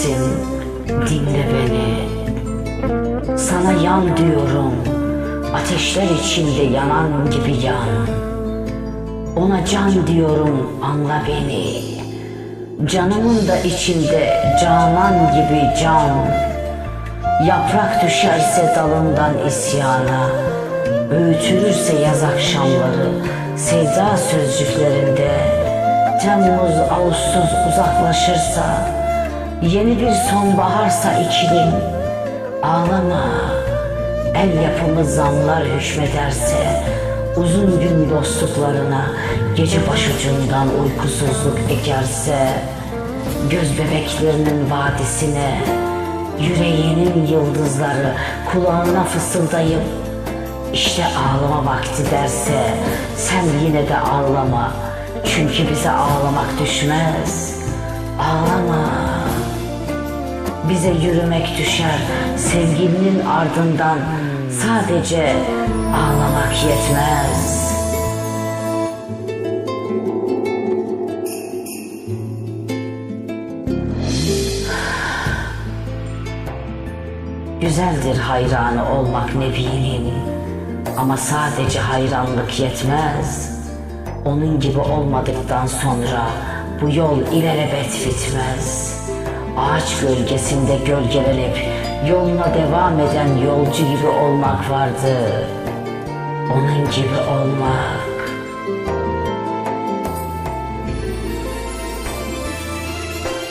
Nefsim dinle beni. Sana yan diyorum Ateşler içinde yanan gibi yan. Ona can diyorum anla beni. Canımın da içinde canan gibi can. Yaprak düşerse dalından isyana Öğütülürse yaz akşamları Sevda sözcüklerinde. Temmuz, Ağustos uzaklaşırsa Yeni bir sonbaharsa ikilim Ağlama El yapımı zamlar hükmederse Uzun gün dostluklarına Gece başucundan uykusuzluk ekerse Göz bebeklerinin vadisine Yüreğinin yıldızları kulağına fısıldayıp işte ağlama vakti derse sen yine de ağlama. Çünkü bize ağlamak düşmez. Ağlama. Bize yürümek düşer sevgilinin ardından sadece ağlamak yetmez. Güzeldir hayranı olmak Nebi'nin ama sadece hayranlık yetmez. Onun gibi olmadıktan sonra bu yol ilelebet bitmez. Ağaç gölgesinde gölgelenip yoluna devam eden yolcu gibi olmak vardı. Onun gibi olmak.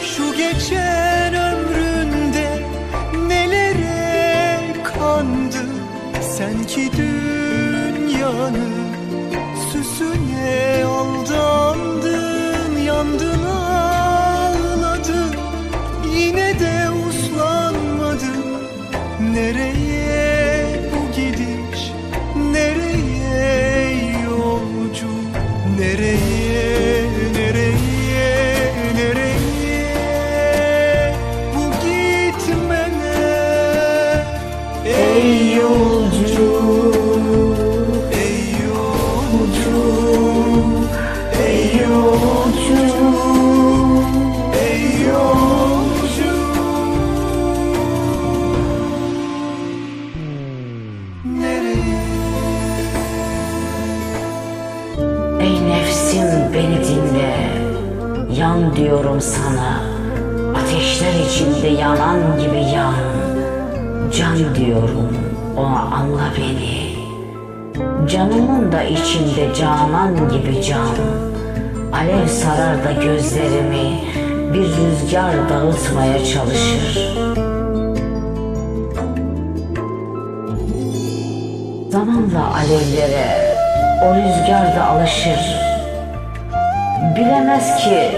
Şu geçen ömründe nelere kandı Sen ki dünyanın süsüne aldandın beni dinle. Yan diyorum sana, ateşler içinde yanan gibi yan. Can diyorum, ona anla beni. Canımın da içinde canan gibi can. Alev sarar da gözlerimi bir rüzgar dağıtmaya çalışır. Zamanla alevlere o rüzgar da alışır. Bilemez ki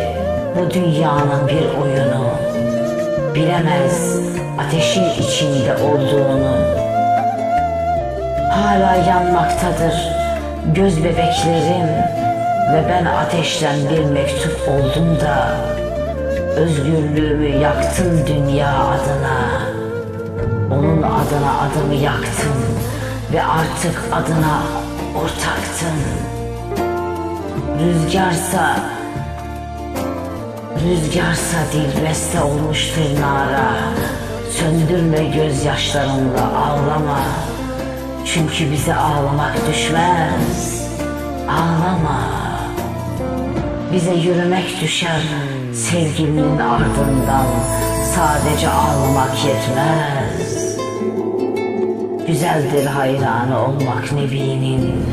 bu dünyanın bir oyunu. Bilemez ateşin içinde olduğunu. Hala yanmaktadır göz bebeklerim ve ben ateşten bir mektup oldum da özgürlüğümü yaktın dünya adına. Onun adına adımı yaktın ve artık adına ortaktın. Rüzgarsa, rüzgarsa dilbeste olmuştur nara. Söndürme gözyaşlarınla ağlama. Çünkü bize ağlamak düşmez. Ağlama. Bize yürümek düşer sevgilinin ardından. Sadece ağlamak yetmez. Güzeldir hayranı olmak Nebi'nin.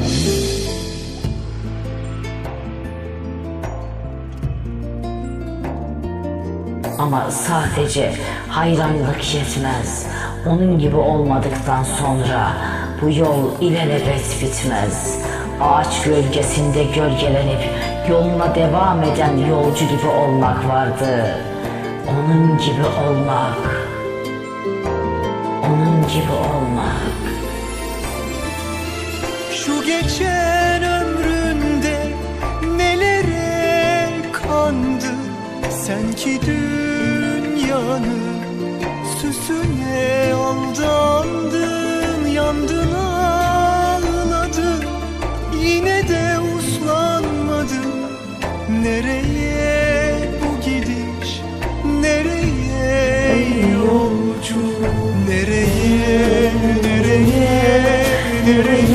Ama sadece hayranlık yetmez. Onun gibi olmadıktan sonra bu yol ilelebet bitmez. Ağaç gölgesinde gölgelenip yoluna devam eden yolcu gibi olmak vardı. Onun gibi olmak. Onun gibi olmak. Şu geçen ömründe Utandın ağladın Yine de uslanmadın Nereye bu gidiş Nereye yolcu? Nereye nereye nereye?